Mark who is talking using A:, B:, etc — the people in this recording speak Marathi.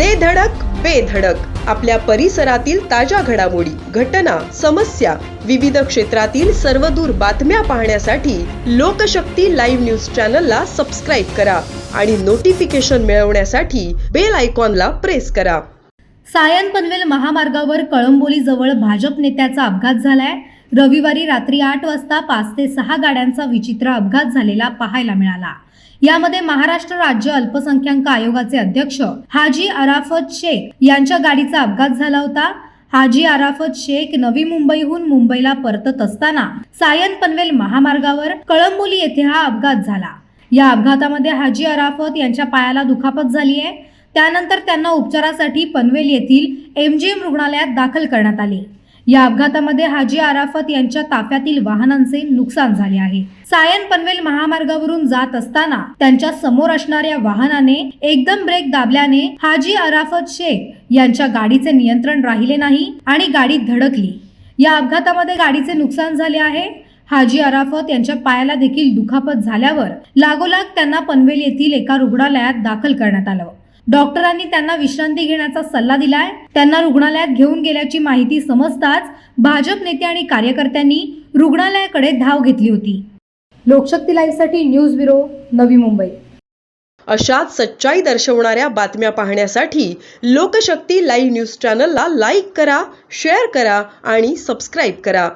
A: दे धडक बेधडक आपल्या परिसरातील ताज्या घडामोडी घटना समस्या विविध क्षेत्रातील सर्वदूर बातम्या पाहण्यासाठी लोकशक्ती लाईव्ह न्यूज चॅनलला सबस्क्राईब करा आणि नोटिफिकेशन मिळवण्यासाठी बेल आयकॉनला प्रेस करा.
B: सायन पनवेल महामार्गावर कळंबोलीजवळ भाजप नेत्याचा अपघात झालाय. रविवारी रात्री आठ वाजता पाच ते सहा गाड्यांचा विचित्र अपघात झालेला पाहायला मिळाला. यामध्ये महाराष्ट्र राज्य अल्पसंख्याक आयोगाचे अध्यक्ष हाजी अराफत शेख यांच्या गाडीचा अपघात झाला होता. हाजी अराफत शेख नवी मुंबईहून मुंबईला परतत असताना सायन पनवेल महामार्गावर कळंबोली येथे हा अपघात झाला. या अपघातामध्ये हाजी अराफत यांच्या पायाला दुखापत झाली आहे. त्यानंतर त्यांना उपचारासाठी पनवेल येथील एमजीएम रुग्णालयात दाखल करण्यात आले. या अपघातामध्ये हाजी आराफत यांच्या ताफ्यातील वाहनांचे नुकसान झाले आहे. सायन पनवेल महामार्गावरून जात असताना त्यांच्यासमोर असणाऱ्या वाहनाने एकदम ब्रेक दाबल्याने हाजी अराफत शेख यांच्या गाडीचे नियंत्रण राहिले नाही आणि गाडी धडकली. या अपघातामध्ये गाडीचे नुकसान झाले आहे. हाजी अराफत यांच्या पायाला देखील दुखापत झाल्यावर लागोलाग त्यांना पनवेल येथील एका रुग्णालयात दाखल करण्यात आलं. डॉक्टरांनी त्यांना विश्रांती घेण्याचा सल्ला दिलाय. त्यांना रुग्णालयात घेऊन गेल्याची माहिती समजताच भाजप नेते आणि कार्यकर्त्यांनी रुग्णालयाकडे धाव घेतली होती. लोकशक्ती लाईव्हसाठी न्यूज ब्युरो नवी मुंबई.
A: अशाच सच्चाई दर्शवणाऱ्या बातम्या पाहण्यासाठी लोकशक्ती लाईव्ह न्यूज चॅनलला लाईक करा शेअर करा आणि सबस्क्राईब करा.